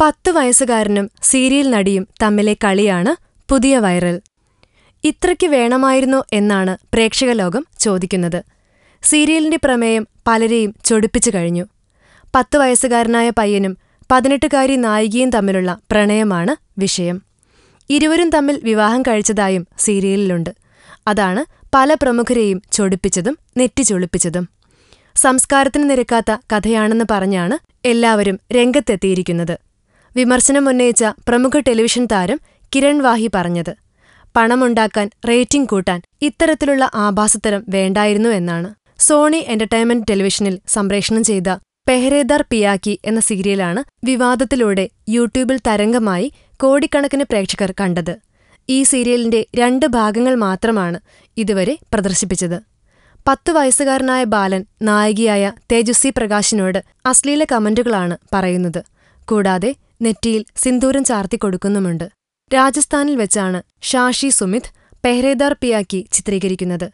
പത്ത് വയസ്സുകാരനും സീരിയൽ നടിയും തമ്മിലെ കളിയാണ് പുതിയ വൈറൽ. ഇത്രയ്ക്ക് വേണമായിരുന്നോ എന്നാണ് പ്രേക്ഷക ലോകം ചോദിക്കുന്നത്. സീരിയലിന്റെ പ്രമേയം പലരെയും ചൊടിപ്പിച്ചു കഴിഞ്ഞു. പത്ത് വയസ്സുകാരനായ പയ്യനും പതിനെട്ടുകാരി നായികയും തമ്മിലുള്ള പ്രണയമാണ് വിഷയം. ഇരുവരും തമ്മിൽ വിവാഹം കഴിച്ചതായും സീരിയലിലുണ്ട്. അതാണ് പല പ്രമുഖരെയും ചൊടിപ്പിച്ചതും നെറ്റിച്ചൊളിപ്പിച്ചതും സംസ്കാരത്തിന് നിരക്കാത്ത കഥയാണെന്ന് പറഞ്ഞാണ് എല്ലാവരും രംഗത്തെത്തിയിരിക്കുന്നത്. വിമർശനമുന്നയിച്ച പ്രമുഖ ടെലിവിഷൻ താരം കിരൺ വാഹി പറഞ്ഞത് പണമുണ്ടാക്കാൻ റേറ്റിംഗ് കൂട്ടാൻ ഇത്തരത്തിലുള്ള ആഭാസത്തരം വേണ്ടായിരുന്നു എന്നാണ്. സോണി എന്റർടൈൻമെന്റ് ടെലിവിഷനിൽ സംപ്രേഷണം ചെയ്ത പെഹ്രേദാർ പിയാക്കി എന്ന സീരിയലാണ് വിവാദത്തിലൂടെ യൂട്യൂബിൽ തരംഗമായി കോടിക്കണക്കിന് പ്രേക്ഷകർ കണ്ടത്. ഈ സീരിയലിന്റെ രണ്ട് ഭാഗങ്ങൾ മാത്രമാണ് ഇതുവരെ പ്രദർശിപ്പിച്ചത്. പത്തു വയസ്സുകാരനായ ബാലൻ നായികയായ തേജസ്വി പ്രകാശിനോട് അശ്ലീല കമന്റുകളാണ് പറയുന്നത്. കൂടാതെ നെറ്റിയിൽ സിന്ദൂരം ചാർത്തി ചാർത്തിക്കൊടുക്കുന്നുമുണ്ട് രാജസ്ഥാനിൽ വെച്ചാണ് ഷാഷി സുമിത് പെഹ്രേദാർ പിയാക്കി ചിത്രീകരിക്കുന്നത്.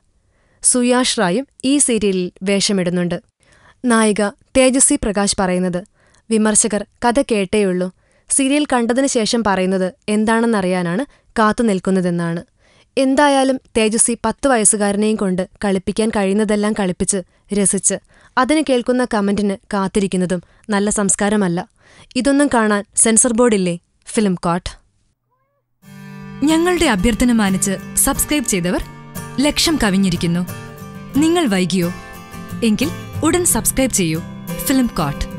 സുയാഷ് റായും ഈ സീരിയലിൽ വേഷമിടുന്നുണ്ട്. നായിക തേജസ്വി പ്രകാശ് പറയുന്നത് വിമർശകർ കഥ കേട്ടേയുള്ളൂ. സീരിയൽ കണ്ടതിനു ശേഷം പറയുന്നത് എന്താണെന്നറിയാനാണ് കാത്തുനിൽക്കുന്നതെന്നാണ് എന്തായാലും തേജസ്വി പത്തു വയസ്സുകാരനെയും കൊണ്ട് കളിപ്പിക്കാൻ കഴിയുന്നതെല്ലാം കളിപ്പിച്ച് രസിച്ച് അതിന് കേൾക്കുന്ന കമന്റിന് കാത്തിരിക്കുന്നതും നല്ല സംസ്കാരമല്ല. ഇതൊന്നും കാണാൻ സെൻസർ ബോർഡില്ലേ? Film coat. ഞങ്ങളുടെ അഭ്യർത്ഥന മാനിച്ച് സബ്സ്ക്രൈബ് ചെയ്തവർ ലക്ഷം കവിഞ്ഞിരിക്കുന്നു. നിങ്ങൾ വൈകിയോ? എങ്കിൽ ഉടൻ സബ്സ്ക്രൈബ് ചെയ്യൂ. Film coat.